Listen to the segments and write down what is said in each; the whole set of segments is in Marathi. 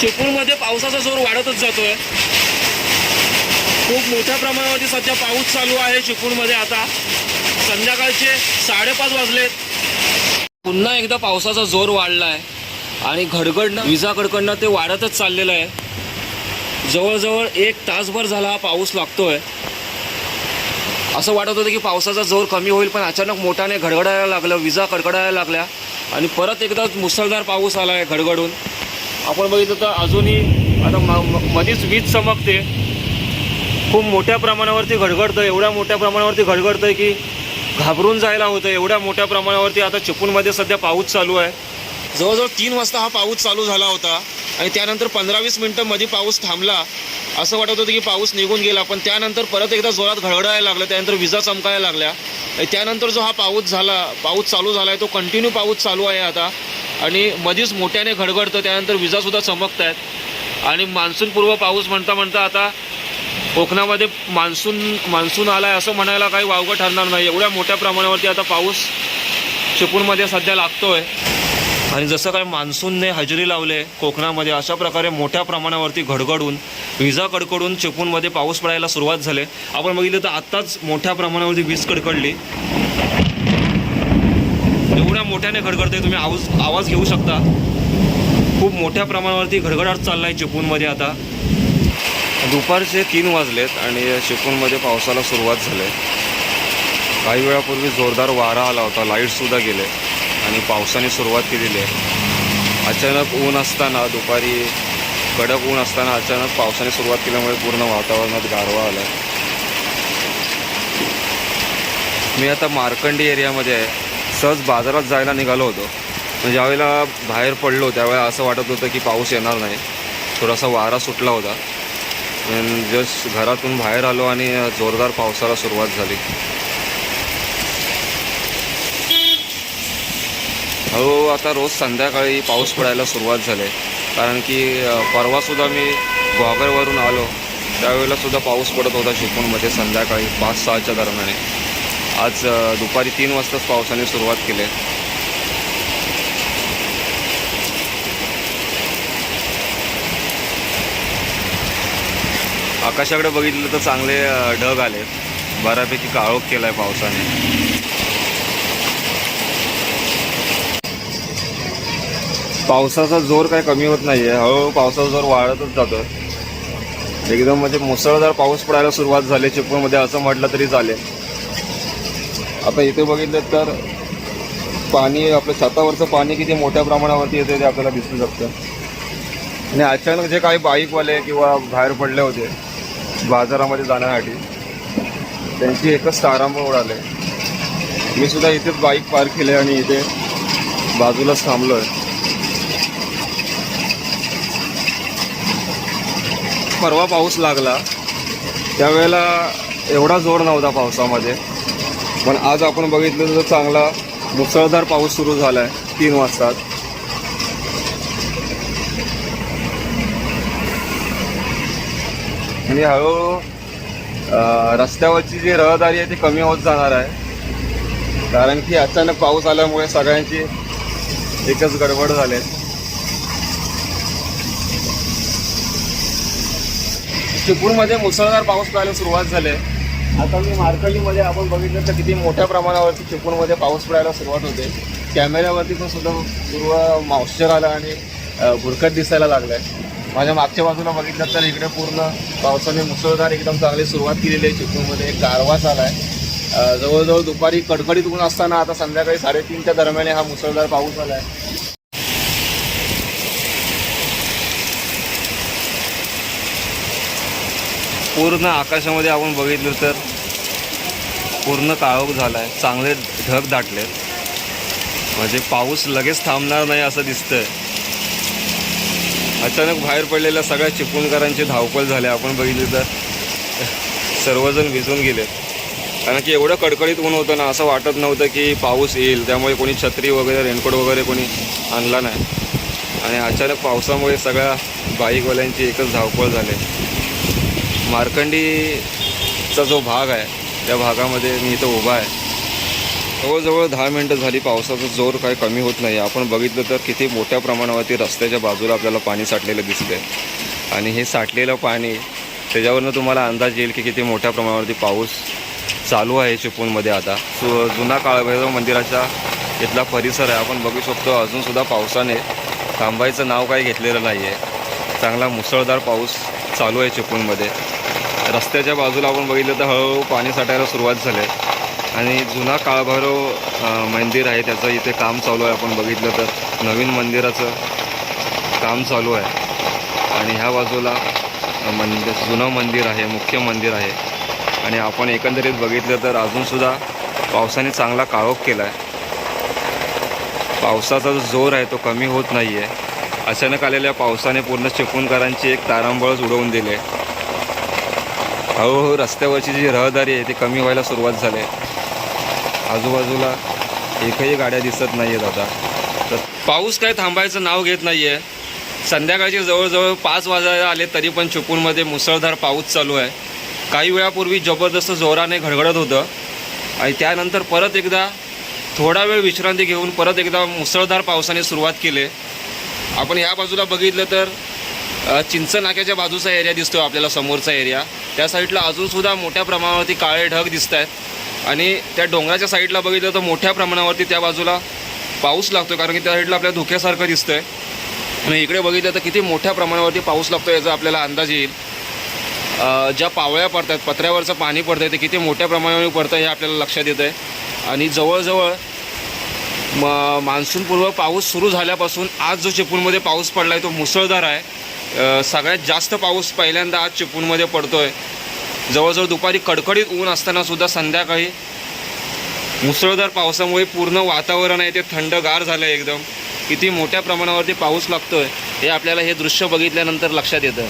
चिपळूणमध्ये पावसाचा जोर वाढतच जातोय. खूप मोठ्या प्रमाणामध्ये सध्या पाऊस चालू आहे चिपळूणमध्ये आता. संध्याकाळचे साडेपाच वाजलेत. पुन्हा एकदा पावसाचा जोर वाढला आहे आणि घडघडणं विजा कडकडणं ते वाढतच चाललेलं आहे. जवळजवळ एक तासभर झाला हा पाऊस लागतोय. असं वाटत होतं की पावसाचा जोर कमी होईल पण अचानक मोठ्याने घडघडायला लागलं विजा कडकडायला लागल्या. आणि परत एकदा मुसळधार पाऊस आला आहे घडघडून. आपण बघितलं तर अजूनही आता म- म- मधीच वीज चमकते. खूप मोठ्या प्रमाणावरती घडघडतं एवढ्या मोठ्या प्रमाणावरती घडघडतं की घाबरून जायला होतं एवढ्या मोठ्या प्रमाणावरती आता चिपळूणमध्ये सध्या पाऊस चालू आहे. जवळजवळ तीन वाजता हा पाऊस चालू झाला होता आणि त्यानंतर पंधरा वीस मिनटं मध्ये पाऊस थांबला. असं वाटत होतं की पाऊस निघून गेला पण त्यानंतर परत एकदा जोरात घडघडायला लागलं. त्यानंतर विजा चमकायला लागल्या. आणि त्यानंतर जो हा पाऊस झाला पाऊस चालू झाला आहे तो कंटिन्यू पाऊस चालू आहे आता. आणि मध्येच मोठ्याने घडघडतं त्यानंतर विजासुद्धा चमकत आहेत आणि मान्सूनपूर्व पाऊस म्हणता म्हणता आता कोकणामध्ये मान्सून मान्सून आला आहे असं म्हणायला काही वावगं ठरणार नाही एवढ्या मोठ्या प्रमाणावरती आता पाऊस चिपळूणमध्ये सध्या लागतो आहे आणि जसं काय मान्सूनने हजेरी लावले कोकणामध्ये अशा प्रकारे मोठ्या प्रमाणावरती घडघडून विजा कडकडून चिपळूणमध्ये पाऊस पडायला सुरुवात झाली. आपण बघितलं तर आत्ताच मोठ्या प्रमाणावरती वीज कडकडली. एवढ्या मोठ्याने घडघडते तुम्ही आवाज आवाज घेऊ शकता. खूप मोठ्या प्रमाणावरती घडघडाट चालला आहे चिपळूणमध्ये आता. दुपारचे तीन वाजलेत आणि चिपळूणमध्ये पावसाला सुरुवात झाली. काही वेळापूर्वी जोरदार वारा आला होता लाईटसुद्धा गेले आणि पावसाने सुरुवात केलेली आहे. अचानक ऊन असताना दुपारी कडक ऊन असताना अचानक पावसाने सुरुवात केल्यामुळे पूर्ण वातावरणात गारवा आला. मी आता मार्कंडी एरियामध्ये आहे. सहज बाजारात जायला निघालो होतो. पण ज्यावेळेला बाहेर पडलो त्यावेळेला असं वाटत होतं की पाऊस येणार नाही. थोडासा वारा सुटला होता. जस्ट घरातून बाहेर आलो आणि जोरदार पावसाला सुरुवात झाली. हळूहळू आता रोज संध्याकाळी पाऊस पडायला सुरुवात झाली. कारण की परवासुद्धा मी ग्वागरवरून आलो. त्यावेळेला सुद्धा पाऊस पडत होता चिपळूणमध्ये संध्याकाळी पाच सहाच्या दरम्यान. आज दुपारी तीन वाजताच पावसाने सुरुवात केली. आहे. आकाशाकडे बघितलं तर चांगले ढग आले. बऱ्यापैकी काळोख केला आहे पावसाने. पावसाचा जोर काय कमी होत नाही आहे हळूहळू पावसाचा जोर वाढतच जातो एकदम म्हणजे मुसळधार पाऊस पडायला सुरुवात झाली. चिपळूणमध्ये असं म्हटलं तरी चालेल. आता इथे बघितलं तर पाणी आपल्या छतावरचं पाणी किती मोठ्या प्रमाणावरती येते ते आपल्याला दिसू शकतं. आणि अचानक जे काही बाईकवाले किंवा बाहेर पडले होते बाजारामध्ये जाण्यासाठी त्यांची एकच तारांब उडाले. मी सुद्धा इथेच बाईक पार्क केली आणि इथे बाजूलाच थांबलोय. परवा पाऊस लागला. त्यावेळेला एवढा जोर नव्हता पावसामध्ये. पण आज आपण बघितलं तर चांगला मुसळधार पाऊस सुरू झाला आहे तीन वाजता. आणि हळूहळू रस्त्यावरची जी रहदारी आहे ती कमी होत जाणार आहे. कारण की अचानक पाऊस आल्यामुळे सगळ्यांची एकच गडबड झाली. चिपळूणमध्ये मुसळधार पाऊस पडायला सुरुवात झाली आहे. आता मी मार्कलीमध्ये आपण बघितलं तर किती मोठ्या प्रमाणावरती चिपळूणमध्ये पाऊस पडायला सुरुवात होते. कॅमेऱ्यावरती पण सुद्धा पूर्व मॉइश्चर आलं आणि अ, भुरकट दिसायला लागलाय. माझ्या मागच्या बाजूला बघितलं तर इकडे पूर्ण पावसाने मुसळधार एकदम चांगली सुरुवात केलेली आहे चिपळूणमध्ये. एक गारवा झालाय. जवळजवळ दुपारी कडकडीत ऊन असताना आता संध्याकाळी साडेतीनच्या दरम्यान हा मुसळधार पाऊस आलाय पूर्ण आकाशामध्ये आपण बघितलं तर पूर्ण काळोख झाला आहे चांगले ढग दाटलेत. म्हणजे पाऊस लगेच थांबणार नाही असं दिसतंय. अचानक बाहेर पडलेल्या सगळ्या चिपळूणकरांची धावपळ झाली. आपण बघितली तर सर्वजण भिजून गेलेत कारण की एवढं कडकडीत ऊन होतं ना असं वाटत नव्हतं की पाऊस येईल. त्यामुळे कोणी छत्री वगैरे रेनकोट वगैरे कोणी आणला नाही. आणि अचानक पावसामुळे सगळ्या बाईकवाल्यांची एकच धावपळ झाली. मार्कंडीचा जो भाग आहे त्या भागामध्ये मी इथं उभा आहे. जवळजवळ दहा मिनटं झाली पावसाचा जोर काही कमी होत नाही. आपण बघितलं तर किती मोठ्या प्रमाणावरती रस्त्याच्या बाजूला आपल्याला पाणी साठलेलं दिसतंय. आणि हे साठलेलं पाणी त्याच्यावरनं तुम्हाला अंदाज येईल की किती मोठ्या प्रमाणावरती पाऊस चालू आहे चिपळूणमध्ये आता. सु जुना काळभैरव मंदिराचा इथला परिसर आहे. आपण बघू शकतो अजूनसुद्धा पावसाने थांबायचं नाव काही घेतलेलं नाही आहे चांगला मुसळधार पाऊस चालू आहे चिपळूणमध्ये. रस्त्याच्या बाजूला आपण बघितलं तर हळूहळू पाणी साठायला सुरुवात झाली आहे. आणि जुना काळभैरव मंदिर आहे त्याचं इथे काम चालू आहे. आपण बघितलं तर नवीन मंदिराचं काम चालू आहे. आणि ह्या बाजूला मंदिर जुनं मंदिर आहे मुख्य मंदिर आहे. आणि आपण एकंदरीत बघितलं तर अजूनसुद्धा पावसाने चांगला काळोख केला आहे पावसाचा जो जोर आहे तो कमी होत नाही आहे अचानक आलेल्या पावसाने पूर्ण चिपळूणकरांची एक तारांबळच उडवून दिले हळूहळू रस्त्यावरची जी रहदारी आहे ती कमी व्हायला सुरुवात झाली आहे. आजूबाजूला एकही गाड्या दिसत नाही आहेत आता. तर पाऊस काय थांबायचं नाव घेत नाही आहे संध्याकाळचे जवळजवळ पाच वाजायला आले तरी पण चिपळूणमध्ये मुसळधार पाऊस चालू आहे. काही वेळापूर्वी जबरदस्त जोराने घडघडत होतं. आणि त्यानंतर परत एकदा थोडा वेळ विश्रांती घेऊन परत एकदा मुसळधार पावसाने सुरुवात केली. आपण ह्या बाजूला बघितलं तर चिंच नाक्याच्या बाजूचा एरिया दिसतो आपल्याला समोरचा एरिया. त्या साईडला अजूनसुद्धा मोठ्या प्रमाणावरती काळे ढग दिसत आहेत. आणि त्या डोंगराच्या साईडला बघितलं तर मोठ्या प्रमाणावरती त्या बाजूला पाऊस लागतो कारण की त्या साईडला आपल्याला धुक्यासारखं दिसतं आहे आणि इकडे बघितलं तर किती मोठ्या प्रमाणावरती पाऊस लागतो याचा आपल्याला अंदाज येईल. ज्या पावळ्या पडतात पत्र्यावरचं पाणी पडतंय ते किती मोठ्या प्रमाणावर पडतं हे आपल्याला लक्षात येतं आहे आणि जवळजवळ म मान्सूनपूर्व पाऊस सुरू झाल्यापासून आज जो चिपळूणमध्ये पाऊस पडला आहे तो मुसळधार आहे. सगळ्यात जास्त पाऊस पहिल्यांदा आज चिपळूणमध्ये पडतो आहे जवळजवळ दुपारी कडकडीत ऊन असतानासुद्धा संध्याकाळी मुसळधार पावसामुळे पूर्ण वातावरण आहे ते थंडगार झालं आहे एकदम. किती मोठ्या प्रमाणावरती पाऊस लागतो आहे हे आपल्याला हे दृश्य बघितल्यानंतर लक्षात येतं.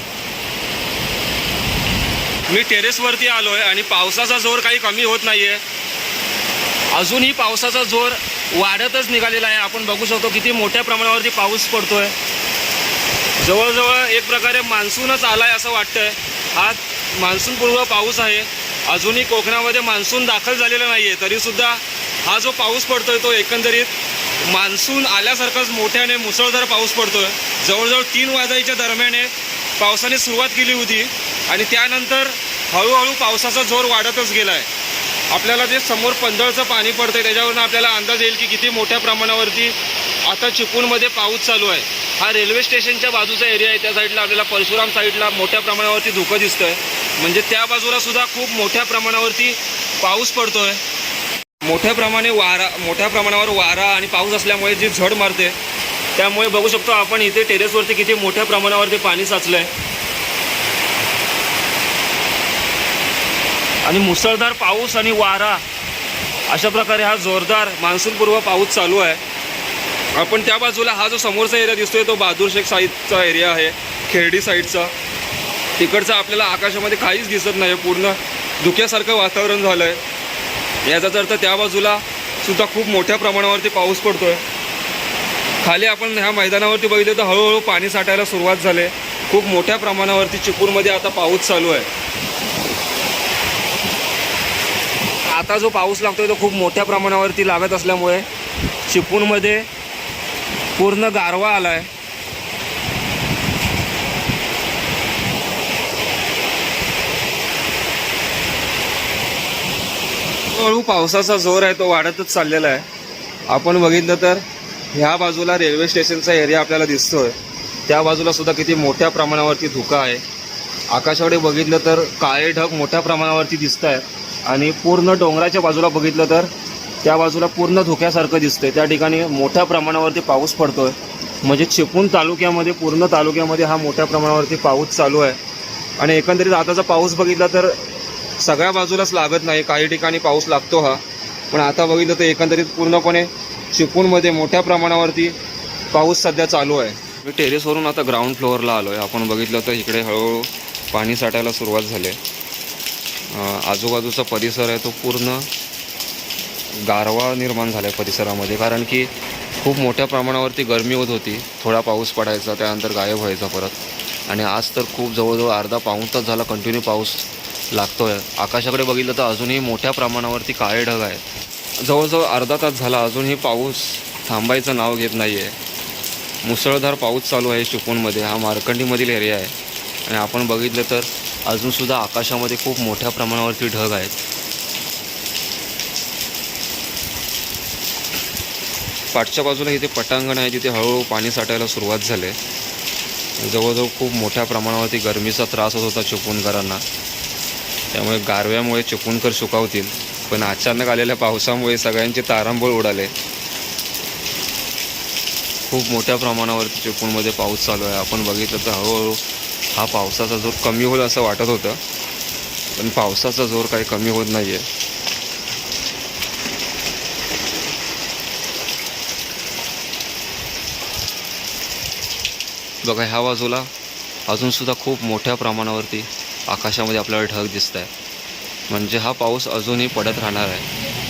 मी टेरेसवरती आलो आहे आणि पावसाचा जोर काही कमी होत नाही आहे अजूनही पावसाचा जोर वाढतच निघालेला आहे. आपण बघू शकतो किती मोठ्या प्रमाणावरती पाऊस पडतो आहे जवळजवळ एक प्रकारे मान्सूनच आला आहे असं वाटतंय. हा मान्सूनपूर्व पाऊस आहे. अजूनही कोकणामध्ये मान्सून दाखल झालेला नाही आहे तरीसुद्धा हा जो पाऊस पडतोय तो एकंदरीत मान्सून आल्यासारखाच मोठ्याने मुसळधार पाऊस पडतोय. जवळजवळ तीन वाजायच्या दरम्याने पावसाने सुरुवात केली होती आणि त्यानंतर हळूहळू पावसाचा जोर वाढतच गेला आहे आपल्याला जे समोर पंधळचं पाणी पडतंय त्याच्यावरून आपल्याला अंदाज येईल की किती मोठ्या प्रमाणावरती आता चिपळूणमध्ये पाऊस चालू आहे. हा रेल्वे स्टेशनच्या बाजूचा एरिया आहे. त्या साईडला आपल्याला परशुराम साईडला मोठ्या प्रमाणावरती धुकं दिसतंय. म्हणजे त्या बाजूला सुद्धा खूप मोठ्या प्रमाणावरती पाऊस पडतोय. मोठ्या प्रमाणे वारा मोठ्या प्रमाणावर वारा आणि पाऊस असल्यामुळे जी झड मारते त्यामुळे बघू शकतो आपण इथे टेरेसवरती किती मोठ्या प्रमाणावरती पाणी साचलंय. आणि मुसळधार पाऊस आणि वारा अशा प्रकारे हा जोरदार मान्सूनपूर्व पाऊस चालू आहे. आपण त्या बाजूला हा जो समोरचा एरिया दिसतोय तो बहादूर शेख साईडचा एरिया आहे खेरडी साईडचा. तिकडचा आपल्याला आकाशामध्ये काहीच दिसत नाही पूर्ण धुक्यासारखं वातावरण झालं आहे याचाच अर्थ त्या बाजूला सुद्धा खूप मोठ्या प्रमाणावरती पाऊस पडतोय. खाली आपण ह्या मैदानावरती बघितलं तर हळूहळू पाणी साठायला सुरुवात झाली. खूप मोठ्या प्रमाणावरती चिपळूणमध्ये आता पाऊस चालू आहे. आता जो पाऊस लागतोय तो खूप मोठ्या प्रमाणावरती लागत असल्यामुळे चिपळूणमध्ये पूर्ण गारवा आला आहे हळू पावसाचा जोर आहे तो वाढतच चाललेला आहे. आपण बघितलं तर ह्या बाजूला रेल्वे स्टेशनचा एरिया आपल्याला दिसतोय. त्या बाजूला सुद्धा किती मोठ्या प्रमाणावरती धुका आहे. आकाशाकडे बघितलं तर काळे ढग मोठ्या प्रमाणावरती दिसत आहेत आणि पूर्ण डोंगराच्या बाजूला बघितलं तर त्या बाजूला पूर्ण धुक्यासारखं दिसतंय. त्या ठिकाणी मोठ्या प्रमाणावरती पाऊस पडतोय. म्हणजे चिपळूण तालुक्यामध्ये पूर्ण तालुक्यामध्ये हा मोठ्या प्रमाणावरती पाऊस चालू आहे. आणि एकंदरीत आताचा पाऊस बघितला तर सगळ्या बाजूलाच लागत नाही. काही ठिकाणी पाऊस लागतो हा. पण आता बघितलं तर एकंदरीत पूर्णपणे चिपळूणमध्ये मोठ्या प्रमाणावरती पाऊस सध्या चालू आहे. मी टेरेसवरून आता ग्राउंड फ्लोअरला आलो आहे आपण बघितलं तर इकडे हळूहळू पाणी साठायला सुरुवात झाली आहे. आजूबाजूचा परिसर आहे तो पूर्ण गारवा निर्माण झाला आहे परिसरामध्ये कारण की खूप मोठ्या प्रमाणावरती गरमी होत होती. थोडा पाऊस पडायचा त्यानंतर गायब व्हायचा परत. आणि आज तर खूप जवळजवळ अर्धा पाऊण तास झाला कंटिन्यू पाऊस लागतो आहे आकाशाकडे बघितलं तर अजूनही मोठ्या प्रमाणावरती काळे ढग आहेत. जवळजवळ अर्धा तास झाला अजूनही पाऊस थांबायचं नाव घेत नाही आहे मुसळधार पाऊस चालू आहे चिपळूणमध्ये हा मार्कंडीमधील एरिया आहे. आणि आपण बघितलं तर अजूनसुद्धा आकाशामध्ये खूप मोठ्या प्रमाणावरती ढग आहेत. पाठच्या बाजूला इथे पटांगण आहे जिथे हळूहळू पाणी साठायला सुरुवात झाली. जवळजवळ खूप मोठ्या प्रमाणावरती गरमीचा त्रास होत होता चिपळूणकरांना त्यामुळे गारव्यामुळे चिपळूणकर सुकावतील पण अचानक आलेल्या पावसामुळे सगळ्यांचे तारांबळ उडाले. खूप मोठ्या प्रमाणावरती चिपळूणमध्ये पाऊस चालू आहे. आपण बघितलं तर हळूहळू हा पावसाचा जोर कमी होईल असं वाटत होतं. पण पावसाचा जोर काही कमी होत नाही आहे बघा ह्या बाजूला अजूनसुद्धा खूप मोठ्या प्रमाणावरती आकाशामध्ये आपल्याला ढग दिसत आहे म्हणजे हा पाऊस अजूनही पडत राहणार आहे.